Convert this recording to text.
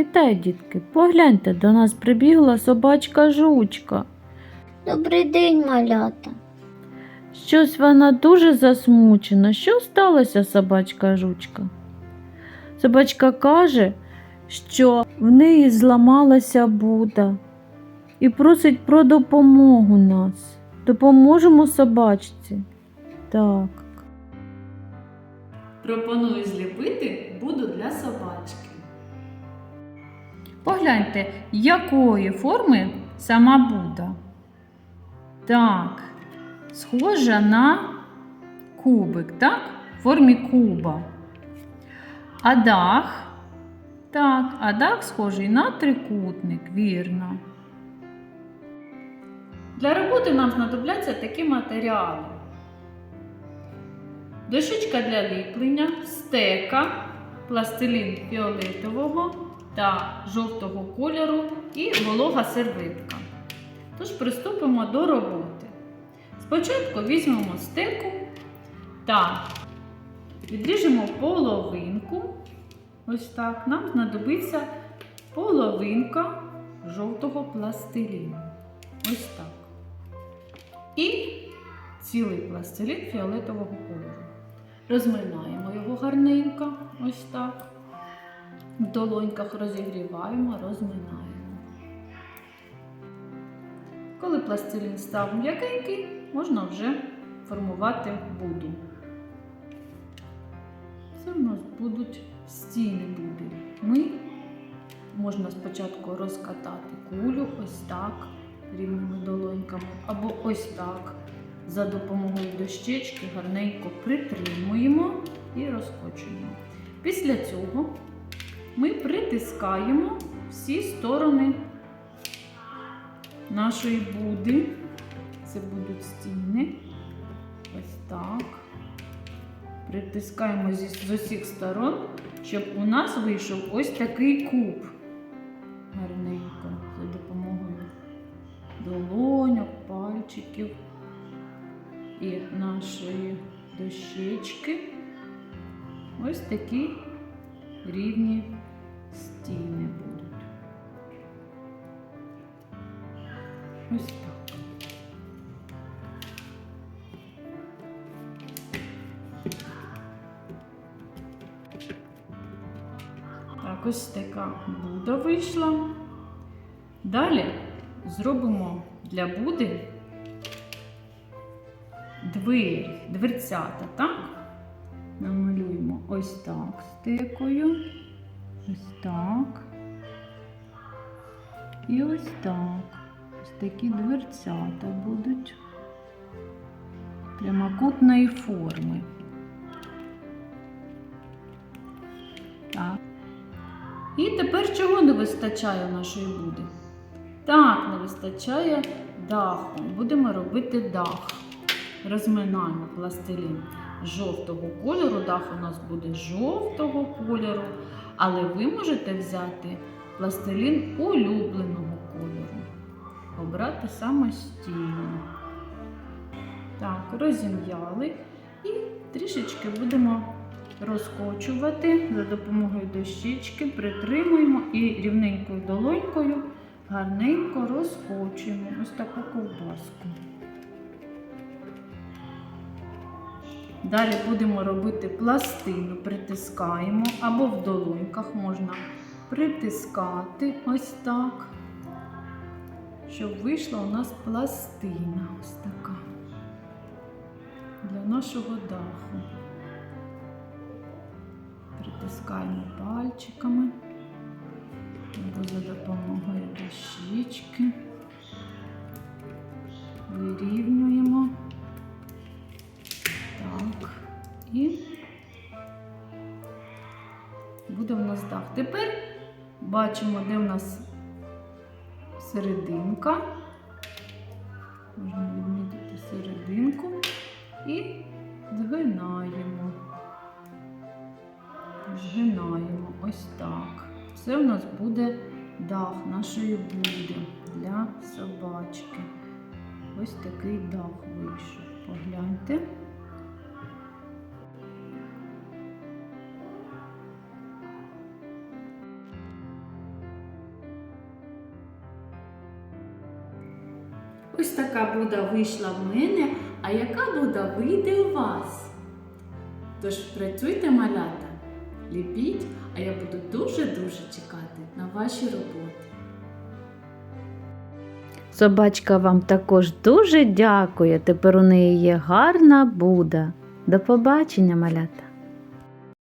Вітаю, дітки! Погляньте, до нас прибігла собачка жучка. Добрий день, малята. Щось вона дуже засмучена. Що сталося, собачка жучка? Собачка каже, що в неї зламалася буда і просить про допомогу нас. Допоможемо собачці. Так. Пропоную зліпити буду для собачки. Погляньте, якої форми сама Буда. Так, схожа на кубик, так? В формі куба. А дах, так, а дах схожий на трикутник, вірно. Для роботи нам знадобляться такі матеріали. Дощечка для ліплення, стека, пластилін фіолетового та жовтого кольору і волога серветка. Тож приступимо до роботи. Спочатку візьмемо стеку та відріжемо половинку. Ось так. Нам знадобиться половинка жовтого пластиліну. Ось так. І цілий пластилін фіолетового кольору. Розминаємо його гарненько, ось так. В долоньках розігріваємо, розминаємо. Коли пластилін став м'якенький, можна вже формувати буду. Це в нас будуть стіни буди. Ми можна спочатку розкатати кулю ось так рівними долоньками, або ось так. За допомогою дощечки гарненько притримуємо і розкочуємо. Після цього ми притискаємо всі сторони нашої буди. Це будуть стіни. Ось так. Притискаємо з усіх сторон, щоб у нас вийшов ось такий куб. Гарненько за допомогою долоньок, пальчиків і нашої дощечки. Ось такі рівні стіни будуть. Ось так. Так, ось така буда вийшла. Далі зробимо для буди двері, дверцята, так? Намалюємо ось так стикою. Ось так. І ось так. Ось такі дверцята будуть прямокутної форми. Так. І тепер чого не вистачає нашої буди? Так, не вистачає даху. Будемо робити дах. Розминаємо пластилін жовтого кольору. Дах у нас буде жовтого кольору, але ви можете взяти пластилін улюбленого кольору. Обрати самостійно. Так, розім'яли і трішечки будемо розкочувати за допомогою дощечки, притримуємо і рівненькою долонькою гарненько розкочуємо ось таку ковбаску. Далі будемо робити пластину, притискаємо або в долоньках можна притискати ось так, щоб вийшла у нас пластина ось така для нашого даху. Притискаємо пальчиками І буде в нас дах. Тепер бачимо, де в нас серединка. Можна відмітити серединку і згинаємо. Згинаємо ось так. Це у нас буде дах нашої буди для собачки. Ось такий дах вийшов. Погляньте. Ось така буда вийшла в мене, а яка буда вийде у вас? Тож працюйте, малята, ліпіть, а я буду дуже-дуже чекати на ваші роботи. Собачка вам також дуже дякує. Тепер у неї є гарна буда. До побачення, малята.